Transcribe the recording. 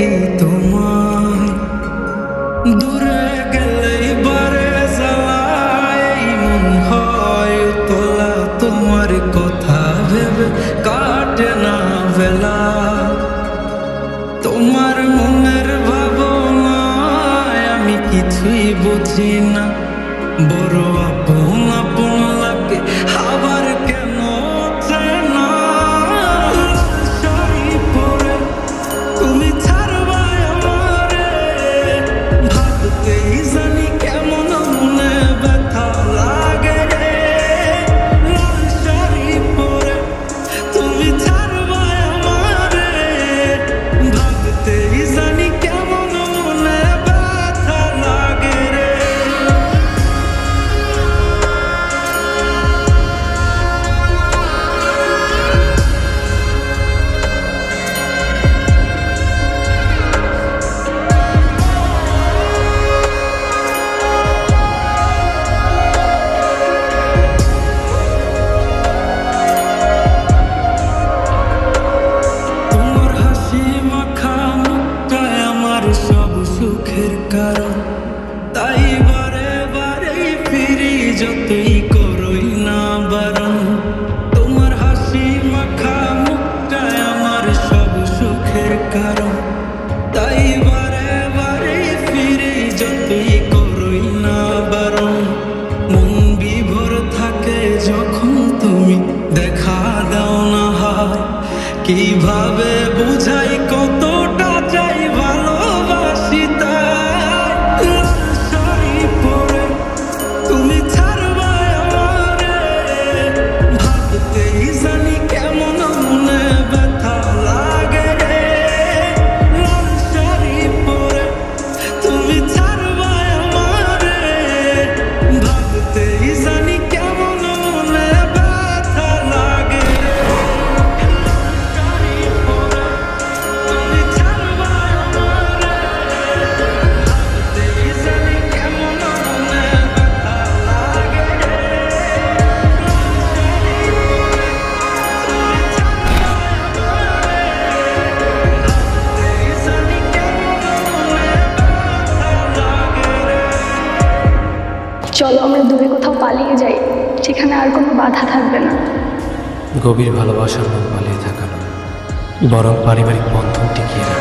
পেয়েছি তোমায় দূরে গেলেই বারে মন হয় তোলা তোমার কথা ভেবে কাটে না বেলা। তোমার মনের ভাবনায় আমি কিছুই বুঝি না। বড় তুমি ছাড়বা তাই বারে বারে ফিরে যতই করই না বারণ। মন বিভোর থাকে যখন তুমি দেখা দাও না হায় কীভাবে বুঝাই কতটা চলো, আমরা দূরে কোথাও পালিয়ে যাই। সেখানে আর কোনো বাধা থাকবে না। গভীর ভালোবাসার মন পালিয়ে থাকা বরং পারিবারিক বন্ধন টিকিয়ে